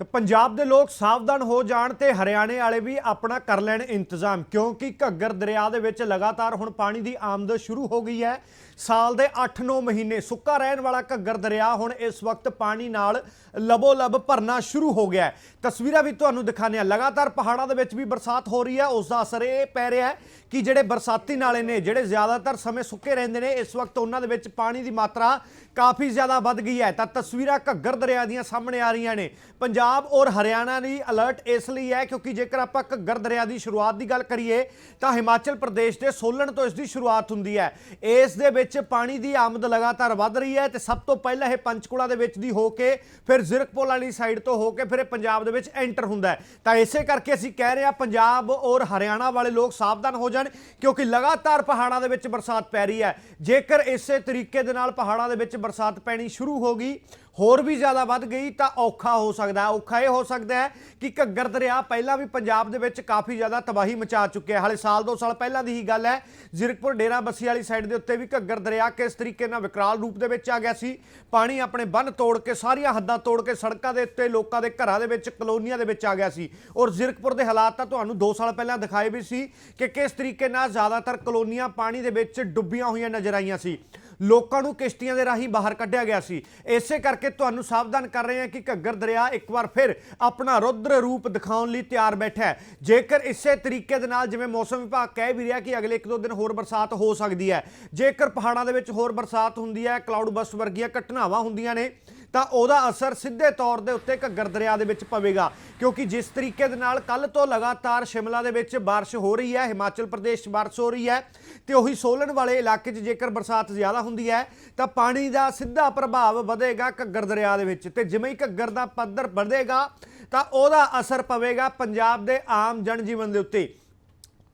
ਤੇ ਪੰਜਾਬ ਦੇ ਲੋਕ ਸਾਵਧਾਨ ਹੋ ਜਾਣ ਤੇ ਹਰਿਆਣੇ ਵਾਲੇ ਵੀ ਆਪਣਾ ਕਰ ਲੈਣ ਇੰਤਜ਼ਾਮ, ਕਿਉਂਕਿ ਘੱਗਰ ਦਰਿਆ ਦੇ ਵਿੱਚ ਲਗਾਤਾਰ ਹੁਣ ਪਾਣੀ ਦੀ ਆਮਦ ਸ਼ੁਰੂ ਹੋ ਗਈ ਹੈ। ਸਾਲ ਦੇ 8-9 ਮਹੀਨੇ ਸੁੱਕਾ ਰਹਿਣ ਵਾਲਾ ਘੱਗਰ ਦਰਿਆ ਹੁਣ ਇਸ ਵਕਤ ਪਾਣੀ ਨਾਲ ਲਬੋ ਲਬ ਭਰਨਾ ਸ਼ੁਰੂ ਹੋ ਗਿਆ ਹੈ। ਤਸਵੀਰਾਂ ਵੀ ਤੁਹਾਨੂੰ ਦਿਖਾਣੇ ਆ ਲਗਾਤਾਰ ਪਹਾੜਾਂ ਦੇ ਵਿੱਚ ਵੀ ਬਰਸਾਤ ਹੋ ਰਹੀ ਹੈ। ਉਸ ਦਾ ਅਸਰ ਇਹ ਪੈ ਰਿਹਾ ਹੈ ਕਿ ਜਿਹੜੇ ਬਰਸਾਤੀ ਨਾਲੇ ਨੇ, ਜਿਹੜੇ ਜ਼ਿਆਦਾਤਰ ਸਮੇਂ ਸੁੱਕੇ ਰਹਿੰਦੇ ਨੇ, ਇਸ ਵਕਤ ਉਹਨਾਂ ਦੇ ਵਿੱਚ ਪਾਣੀ ਦੀ ਮਾਤਰਾ ਕਾਫੀ ਜ਼ਿਆਦਾ ਵੱਧ ਗਈ ਹੈ। ਤਾਂ ਤਸਵੀਰਾਂ ਘੱਗਰ ਦਰਿਆ ਦੀਆਂ ਸਾਹਮਣੇ ਆ ਰਹੀਆਂ ਨੇ। ਪੰਜਾਬ ਔਰ ਹਰਿਆਣਾ ਲਈ ਅਲਰਟ ਇਸ ਲਈ ਹੈ ਕਿਉਂਕਿ ਜੇਕਰ ਆਪਾਂ ਘੱਗਰ ਦਰਿਆ ਦੀ ਸ਼ੁਰੂਆਤ ਦੀ ਗੱਲ ਕਰੀਏ, ਤਾਂ ਹਿਮਾਚਲ ਪ੍ਰਦੇਸ਼ ਦੇ ਸੋਲਨ ਤੋਂ ਇਸ ਦੀ ਸ਼ੁਰੂਆਤ ਹੁੰਦੀ ਹੈ। ਇਸ ਦੇ ਵਿੱਚ ਵਿੱਚ ਪਾਣੀ ਦੀ ਆਮਦ ਲਗਾਤਾਰ ਵੱਧ ਰਹੀ ਹੈ ਤੇ ਸਭ ਤੋਂ ਪਹਿਲਾਂ ਇਹ ਪੰਚਕੂਲਾ ਦੇ ਵਿੱਚ ਦੀ ਹੋ ਕੇ ਫਿਰ ਜ਼ਿਰਕਪੁਰ ਵਾਲੀ ਸਾਈਡ ਤੋਂ ਹੋ ਕੇ ਫਿਰ ਇਹ ਪੰਜਾਬ ਦੇ ਵਿੱਚ ਐਂਟਰ ਹੁੰਦਾ ਹੈ। ਤਾਂ ਇਸੇ ਕਰਕੇ ਅਸੀਂ ਕਹਿ ਰਹੇ ਹਾਂ ਪੰਜਾਬ ਔਰ ਹਰਿਆਣਾ ਵਾਲੇ ਲੋਕ ਸਾਵਧਾਨ ਹੋ ਜਾਣ ਕਿਉਂਕਿ ਲਗਾਤਾਰ ਪਹਾੜਾਂ ਦੇ ਵਿੱਚ ਬਰਸਾਤ ਪੈ ਰਹੀ ਹੈ। ਜੇਕਰ ਇਸੇ ਤਰੀਕੇ ਦੇ ਨਾਲ ਪਹਾੜਾਂ ਦੇ ਵਿੱਚ ਬਰਸਾਤ ਪੈਣੀ ਸ਼ੁਰੂ ਹੋ ਗਈ ਹੋਰ ਵੀ ਜ਼ਿਆਦਾ ਵੱਧ ਗਈ ਤਾਂ ਔਖਾ ਹੋ ਸਕਦਾ ਔਖਾ ਇਹ ਹੋ ਸਕਦਾ ਹੈ ਕਿ ਘੱਗਰ ਦਰਿਆ ਪਹਿਲਾਂ ਵੀ ਪੰਜਾਬ ਦੇ ਵਿੱਚ ਕਾਫੀ ਜ਼ਿਆਦਾ ਤਬਾਹੀ ਮਚਾ ਚੁੱਕਿਆ ਹਾਲੇ ਸਾਲ ਦੋ ਸਾਲ ਪਹਿਲਾਂ ਦੀ ਹੀ ਗੱਲ ਹੈ, ਜ਼ਿਰਕਪੁਰ ਡੇਰਾ ਬੱਸੀ ਵਾਲੀ ਸਾਈਡ ਦੇ ਉੱਤੇ ਵੀ ਘੱਗਰ ਦਰਿਆ ਕਿਸ ਤਰੀਕੇ ਨਾਲ ਵਿਕਰਾਲ ਰੂਪ ਦੇ ਵਿੱਚ ਆ ਗਿਆ ਸੀ। ਪਾਣੀ ਆਪਣੇ ਬੰਨ ਤੋੜ ਕੇ, ਸਾਰੀਆਂ ਹੱਦਾਂ ਤੋੜ ਕੇ ਸੜਕਾਂ ਦੇ ਉੱਤੇ ਲੋਕਾਂ ਦੇ ਘਰਾਂ ਦੇ ਵਿੱਚ, ਕਲੋਨੀਆਂ ਦੇ ਵਿੱਚ ਆ ਗਿਆ ਸੀ। ਔਰ ਜ਼ਿਰਕਪੁਰ ਦੇ ਹਾਲਾਤ ਤਾਂ ਤੁਹਾਨੂੰ 2 ਸਾਲ ਪਹਿਲਾਂ ਦਿਖਾਏ ਵੀ ਸੀ ਕਿ ਕਿਸ ਤਰੀਕੇ ਨਾਲ ਜ਼ਿਆਦਾਤਰ ਕਲੋਨੀਆਂ ਪਾਣੀ ਦੇ ਵਿੱਚ ਡੁੱਬੀਆਂ ਹੋਈਆਂ ਨਜ਼ਰ ਆਈਆਂ ਸੀ। ਲੋਕਾਂ ਨੂੰ ਕਿਸ਼ਤੀਆਂ ਦੇ ਰਾਹੀਂ ਬਾਹਰ ਕੱਢਿਆ ਗਿਆ ਸੀ। ਇਸੇ ਕਰਕੇ ਤੁਹਾਨੂੰ ਸਾਵਧਾਨ ਕਰ ਰਹੇ ਹਾਂ ਕਿ ਘੱਗਰ ਦਰਿਆ ਇੱਕ ਵਾਰ ਫਿਰ ਆਪਣਾ ਰੁદ્ਰ ਰੂਪ ਦਿਖਾਉਣ ਲਈ ਤਿਆਰ ਬੈਠਾ ਹੈ। ਜੇਕਰ ਇਸੇ ਤਰੀਕੇ ਦੇ ਨਾਲ ਜਿਵੇਂ ਮੌਸਮ ਵਿਭਾਗ ਕਹਿ ਵੀ ਰਿਹਾ ਕਿ ਅਗਲੇ 1-2 ਦਿਨ ਹੋਰ ਬਰਸਾਤ ਹੋ ਸਕਦੀ ਹੈ, ਜੇਕਰ ਪਹਾੜਾਂ ਦੇ ਵਿੱਚ ਹੋਰ ਬਰਸਾਤ ਹੁੰਦੀ ਹੈ ਕਲਾਉਡ ਬਸਟ ਵਰਗੀਆਂ ਘਟਨਾਵਾਂ ਹੁੰਦੀਆਂ ਨੇ ਤਾਂ ਉਹਦਾ ਅਸਰ ਸਿੱਧੇ ਤੌਰ ਦੇ ਉੱਤੇ ਘੱਗਰ ਦਰਿਆ ਦੇ ਵਿੱਚ ਪਵੇਗਾ, ਕਿਉਂਕਿ ਜਿਸ ਤਰੀਕੇ ਦੇ ਨਾਲ ਕੱਲ ਤੋਂ ਲਗਾਤਾਰ ਸ਼ਿਮਲਾ ਦੇ ਵਿੱਚ ਬਾਰਿਸ਼ ਹੋ ਰਹੀ ਹੈ, ਹਿਮਾਚਲ ਪ੍ਰਦੇਸ਼ 'ਚ ਬਾਰਿਸ਼ ਹੋ ਰਹੀ ਹੈ, ਤੇ ਉਹੀ ਸੋਲਨ ਵਾਲੇ ਇਲਾਕੇ 'ਚ ਜੇਕਰ ਬਰਸਾਤ ਜ਼ਿਆਦਾ ਹੁੰਦੀ ਹੈ, ਤਾਂ ਪਾਣੀ ਦਾ ਸਿੱਧਾ ਪ੍ਰਭਾਵ ਵਧੇਗਾ ਘੱਗਰ ਦਰਿਆ ਦੇ ਵਿੱਚ, ਤੇ ਜਿਵੇਂ ਹੀ ਘੱਗਰ ਦਾ ਪੱਧਰ ਵਧੇਗਾ, ਤਾਂ ਉਹਦਾ ਅਸਰ ਪਵੇਗਾ ਪੰਜਾਬ ਦੇ ਆਮ ਜਨਜੀਵਨ ਦੇ ਉੱਤੇ।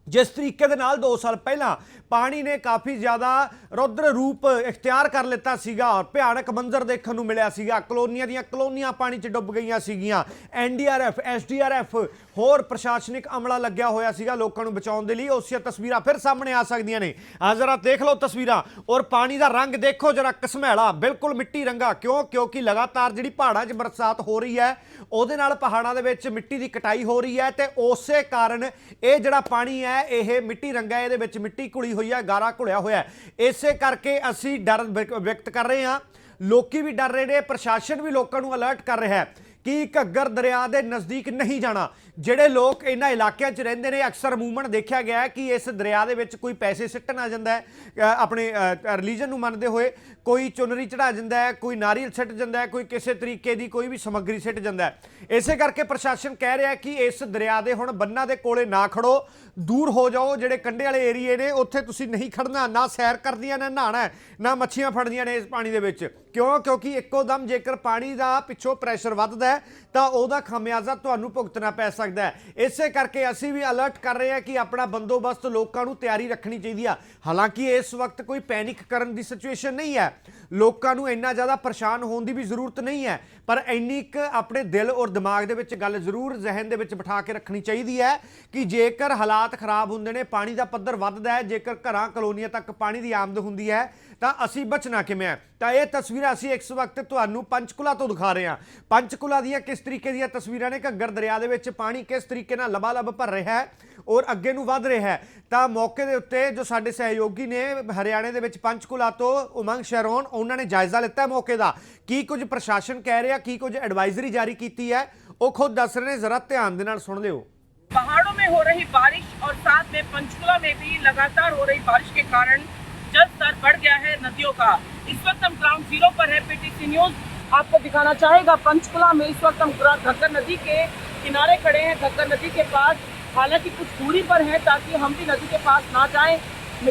ਜਿਸ ਤਰੀਕੇ ਦੇ ਨਾਲ 2 ਸਾਲ ਪਹਿਲਾਂ ਪਾਣੀ ਨੇ ਕਾਫੀ ਜ਼ਿਆਦਾ ਰੌਦਰ ਰੂਪ ਇਖਤਿਆਰ ਕਰ ਲਿੱਤਾ ਸੀਗਾ ਔਰ ਭਿਆਨਕ ਮੰਜ਼ਰ ਦੇਖਣ ਨੂੰ ਮਿਲਿਆ ਸੀਗਾ। ਕਲੋਨੀਆਂ ਦੀਆਂ ਕਲੋਨੀਆਂ ਪਾਣੀ 'ਚ ਡੁੱਬ ਗਈਆਂ ਸੀਗੀਆਂ। ਐਨਡੀਆਰਐਫ ਐਸਡੀਆਰਐਫ ਹੋਰ ਪ੍ਰਸ਼ਾਸਨਿਕ ਅਮਲਾ ਲੱਗਿਆ ਹੋਇਆ ਸੀਗਾ ਲੋਕਾਂ ਨੂੰ ਬਚਾਉਣ ਦੇ ਲਈ। ਉਸੇ ਤਸਵੀਰਾਂ ਫਿਰ ਸਾਹਮਣੇ ਆ ਸਕਦੀਆਂ ਨੇ। ਆ ਜ਼ਰਾ ਦੇਖ ਲਓ ਤਸਵੀਰਾਂ। ਔਰ ਪਾਣੀ ਦਾ ਰੰਗ ਦੇਖੋ ਜਰਾ ਕਸਮੈਲਾ ਬਿਲਕੁਲ ਮਿੱਟੀ ਰੰਗਾ। ਕਿਉਂ? ਕਿਉਂਕਿ ਲਗਾਤਾਰ ਜਿਹੜੀ ਪਹਾੜਾਂ 'ਚ ਬਰਸਾਤ ਹੋ ਰਹੀ ਹੈ, ਉਹਦੇ ਨਾਲ ਪਹਾੜਾਂ ਦੇ ਵਿੱਚ ਮਿੱਟੀ ਦੀ ਕਟਾਈ ਹੋ ਰਹੀ ਹੈ ਤੇ ਉਸੇ ਕਾਰਨ ਇਹ ਜਿਹੜਾ ਪਾਣੀ ਹੈ ਇਹ ਮਿੱਟੀ ਰੰਗਾ ਹੈ, ਇਹਦੇ ਵਿੱਚ ਮਿੱਟੀ ਘੁਲੀ ਹੋਈ ਹੈ ਗਾਰਾ ਘੁਲਿਆ ਹੋਇਆ ਇਸੇ ਕਰਕੇ ਅਸੀਂ ਡਰ ਵਿਅਕਤ ਕਰ ਰਹੇ ਹਾਂ। ਲੋਕੀ ਵੀ ਡਰ ਰਹੇ ਨੇ ਪ੍ਰਸ਼ਾਸਨ ਵੀ ਲੋਕਾਂ ਨੂੰ ਅਲਰਟ ਕਰ ਰਿਹਾ ਹੈ। ਕਿ ਘੱਗਰ ਦਰਿਆ ਦੇ ਨਜ਼ਦੀਕ ਨਹੀਂ ਜਾਣਾ? ਜਿਹੜੇ ਲੋਕ ਇਹਨਾਂ ਇਲਾਕਿਆਂ 'ਚ ਰਹਿੰਦੇ ਨੇ, ਅਕਸਰ ਮੂਵਮੈਂਟ ਦੇਖਿਆ ਗਿਆ ਹੈ ਕਿ ਇਸ ਦਰਿਆ ਦੇ ਵਿੱਚ ਕੋਈ ਪੈਸੇ ਸਿੱਟਣ ਆ ਜਾਂਦਾ ਹੈ ਆਪਣੇ ਰਿਲੀਜਨ ਨੂੰ ਮੰਨਦੇ ਹੋਏ ਕੋਈ ਚੁਨਰੀ ਚੜਾ ਜਾਂਦਾ ਹੈ, ਕੋਈ ਨਾਰੀਅਲ ਸਿੱਟ ਜਾਂਦਾ ਹੈ, ਕੋਈ ਕਿਸੇ ਤਰੀਕੇ ਦੀ ਕੋਈ ਵੀ ਸਮੱਗਰੀ ਸਿੱਟ ਜਾਂਦਾ ਹੈ। ਇਸੇ ਕਰਕੇ ਪ੍ਰਸ਼ਾਸਨ ਕਹਿ ਰਿਹਾ ਕਿ ਇਸ ਦਰਿਆ ਦੇ ਹੁਣ ਬੰਨਾਂ ਦੇ ਕੋਲੇ ਨਾ ਖੜੋ, ਦੂਰ ਹੋ ਜਾਓ, ਜਿਹੜੇ ਕੰਢੇ ਵਾਲੇ ਏਰੀਏ ਨੇ, ਉੱਥੇ ਤੁਸੀਂ ਨਹੀਂ ਖੜਨਾ, ਨਾ ਸੈਰ ਕਰਦੀਆਂ, ਨਾ ਨਹਾਣਾ ਨਾ ਮੱਛੀਆਂ ਫੜਦੀਆਂ ਨੇ ਇਸ ਪਾਣੀ ਦੇ ਵਿੱਚ। ਕਿਉਂ? ਕਿਉਂਕਿ ਇੱਕੋ ਦਮ ਜੇਕਰ ਪਾਣੀ ਦਾ ਪਿੱਛੋਂ ਪ੍ਰੈਸ਼ਰ ਵੱਧਦਾ ਹੈ, ਤਾਂ ਉਹਦਾ ਖਮਿਆਜ਼ਾ ਤੁਹਾਨੂੰ ਭੁਗਤਣਾ ਪੈ ਸਕਦਾ ਹੈ। ਇਸੇ ਕਰਕੇ ਅਸੀਂ ਵੀ ਅਲਰਟ ਕਰ ਰਹੇ ਹਾਂ ਕਿ ਆਪਣਾ ਬੰਦੋਬਸਤ ਲੋਕਾਂ ਨੂੰ ਤਿਆਰੀ ਰੱਖਣੀ ਚਾਹੀਦੀ ਆ। ਹਾਲਾਂਕਿ ਇਸ ਵਕਤ ਕੋਈ ਪੈਨਿਕ ਕਰਨ ਦੀ ਸਿਚੁਏਸ਼ਨ ਨਹੀਂ ਹੈ। ਲੋਕਾਂ ਨੂੰ ਇੰਨਾ ਜ਼ਿਆਦਾ ਪਰੇਸ਼ਾਨ ਹੋਣ ਦੀ ਵੀ ਜ਼ਰੂਰਤ ਨਹੀਂ ਹੈ। ਪਰ ਇੰਨੀ ਇੱਕ ਆਪਣੇ ਦਿਲ ਔਰ ਦਿਮਾਗ ਦੇ ਵਿੱਚ ਗੱਲ ਜ਼ਰੂਰ ਜ਼ਿਹਨ ਦੇ ਵਿੱਚ ਬਿਠਾ ਕੇ ਰੱਖਣੀ ਚਾਹੀਦੀ ਹੈ ਕਿ ਜੇਕਰ ਹਾਲਾਤ ਖਰਾਬ ਹੁੰਦੇ ਨੇ, ਪਾਣੀ ਦਾ ਪੱਧਰ ਵੱਧਦਾ ਹੈ, ਜੇਕਰ ਘਰਾਂ, ਕਲੋਨੀਆਂ ਤੱਕ ਪਾਣੀ ਦੀ ਆਮਦ ਹੁੰਦੀ ਹੈ, ਤਾਂ ਅਸੀਂ ਬਚਣਾ ਕਿਵੇਂ ਹੈ? ਤਾਂ ਇਹ ਤਸਵੀਰਾਂ ਅਸੀਂ ਇਸ ਵਕਤ ਤੁਹਾਨੂੰ ਪੰਚਕੁਲਾ ਤੋਂ ਦਿਖਾ ਰਹੇ ਹਾਂ। ਪੰਚਕੁਲਾ ਦੀਆਂ ਕਿਸ ਤਰੀਕੇ ਦੀਆਂ ਤਸਵੀਰਾਂ ਨੇ? ਘੱਗਰ ਦਰਿਆ ਦੇ ਵਿੱਚ ਪਾਣੀ ਕਿਸ ਤਰੀਕੇ ਨਾਲ ਲਬਾਲਬ ਭਰ ਰਿਹਾ ਹੈ ਔਰ ਅੱਗੇ ਨੂੰ ਵੱਧ ਰਿਹਾ ਹੈ? ਤਾਂ ਮੌਕੇ ਦੇ ਉੱਤੇ ਜੋ ਸਾਡੇ ਸਹਿਯੋਗੀ ਨੇ ਹਰਿਆਣੇ ਦੇ ਵਿੱਚ ਪੰਚਕੁਲਾ ਤੋਂ ਉਮੰਗ ਸ਼ਹਿਰੋਨ ਉਹਨਾਂ ਨੇ ਜਾਇਜ਼ਾ ਲਿੱਤਾ ਮੌਕੇ ਦਾ। ਕੀ ਕੁਝ ਪ੍ਰਸ਼ਾਸਨ ਕਹਿ ਰਿਹਾ की कुछ एडवाइजरी जारी की है। वह खुद दस रहे जरा ध्यान सुन लियो पहाड़ों में हो रही बारिश और साथ में पंचकुला में भी लगातार हो रही बारिश के कारण जल स्तर बढ़ गया है नदियों का। इस वक्त हम ग्राउंड ज़ीरो पर है। पीटीसी न्यूज़ आपको दिखाना चाहेगा, पंचकुला में इस वक्त हम घग्गर नदी के किनारे खड़े हैं। घग्गर नदी के पास हालाँकि कुछ दूरी पर है, ताकि हम भी नदी के पास ना जाएँ।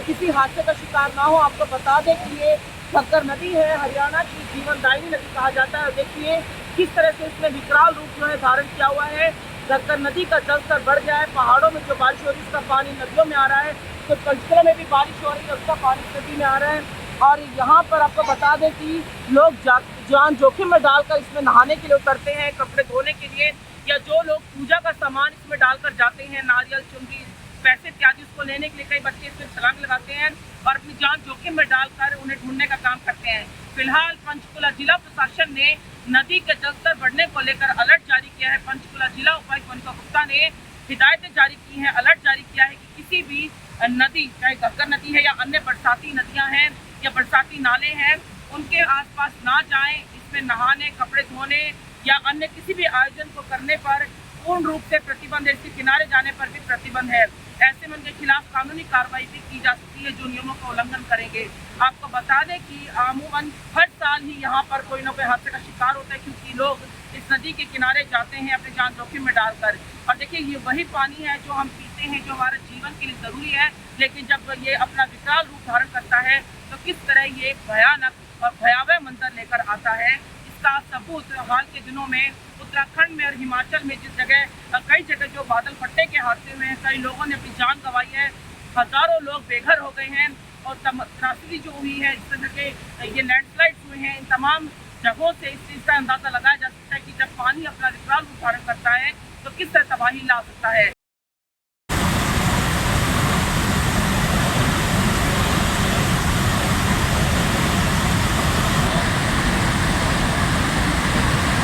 किसी हादसे का शिकार ना हो, आपको बता दें कि ये घग्गर नदी है, हरियाणा की जीवनदायिनी नदी कहा जाता है। देखिए, किस तरह से इसने विकराल रूप जो है धारण किया हुआ है। घग्गर नदी का जलस्तर बढ़ गया है। पहाड़ों में जो बारिश हो रही है, उसका पानी नदियों में आ रहा है। तो पंचकुला में भी बारिश हो रही है, उसका पानी नदी में आ रहा है। और यहाँ पर आपको बता दें कि लोग जा- जान जोखिम में डालकर इसमें नहाने के लिए उतरते हैं, कपड़े धोने के लिए, या जो लोग पूजा का सामान इसमें डालकर जाते हैं, नारियल चुनरी पैसे इत्यादि उसको लेने के लिए कई बच्चे इसमें छलांग लगाते हैं और अपनी जान जोखिम में डालकर उन्हें ढूँढने का काम करते हैं। फ़िलहाल पंचकुला जिला प्रशासन ने नदी के जलस्तर बढ़ने को लेकर अलर्ट जारी किया है। पंचकुला जिला उपायुक्त मोनिका गुप्ता ने हिदायतें जारी की हैं, अलर्ट जारी किया है कि किसी भी नदी, चाहे घग्गर नदी है या अन्य बरसाती नदियाँ हैं या बरसाती नाले हैं, उनके आसपास ना जाएँ, इसमें नहाने, कपड़े धोने या अन्य किसी भी आयोजन को करने पर पूर्ण रूप से प्रतिबंध है। इसके किनारे जाने पर भी प्रतिबंध है। ऐसे में उनके खिलाफ कानूनी कार्रवाई भी की जा सकती है जो नियमों का उल्लंघन करेंगे। आपको बता दें कि अमूमन हर साल ही यहाँ पर कोई ना कोई हादसे का शिकार होता है, क्योंकि लोग इस नदी के किनारे जाते हैं अपने जान जोखिम में डालकर। और देखिए, ये वही पानी है जो हम पीते हैं, जो हमारे जीवन के लिए ज़रूरी है, लेकिन जब ये अपना विकराल रूप धारण करता है तो किस तरह ये भयानक और भयावह मंजर लेकर आता है। इसका सबूत हाल के दिनों में उत्तराखंड में और हिमाचल में जिस जगह अ, कई जगह जो बादल फट्टे के हादसे हुए हैं कई लोगों ने अपनी जान गंवाई है हजारों लोग बेघर हो गए हैं और तम- त्रासदी जो हुई है इस तरह के अ, ये लैंडस्लाइड हुए हैं इन तमाम जगहों से इस चीज़ का अंदाजा लगाया जा सकता है कि जब पानी अपना विकराल रूप धारण करता है तो किस तरह तबाही ला सकता है